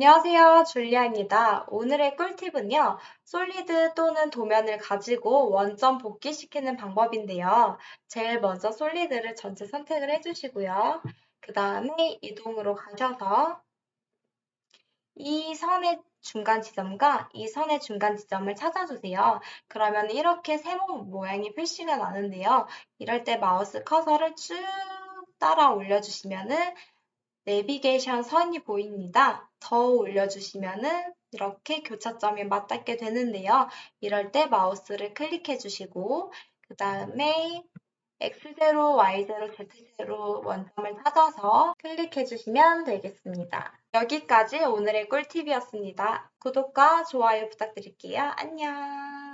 안녕하세요. 줄리아입니다. 오늘의 꿀팁은요. 솔리드 또는 도면을 가지고 원점 복귀시키는 방법인데요. 제일 먼저 솔리드를 전체 선택을 해주시고요. 그 다음에 이동으로 가셔서 이 선의 중간 지점과 이 선의 중간 지점을 찾아주세요. 그러면 이렇게 세모 모양이 표시가 나는데요. 이럴 때 마우스 커서를 쭉 따라 올려주시면은 내비게이션 선이 보입니다. 더 올려주시면은 이렇게 교차점이 맞닿게 되는데요. 이럴 때 마우스를 클릭해 주시고 그 다음에 X0, Y0, Z0 원점을 찾아서 클릭해 주시면 되겠습니다. 여기까지 오늘의 꿀팁이었습니다. 구독과 좋아요 부탁드릴게요. 안녕.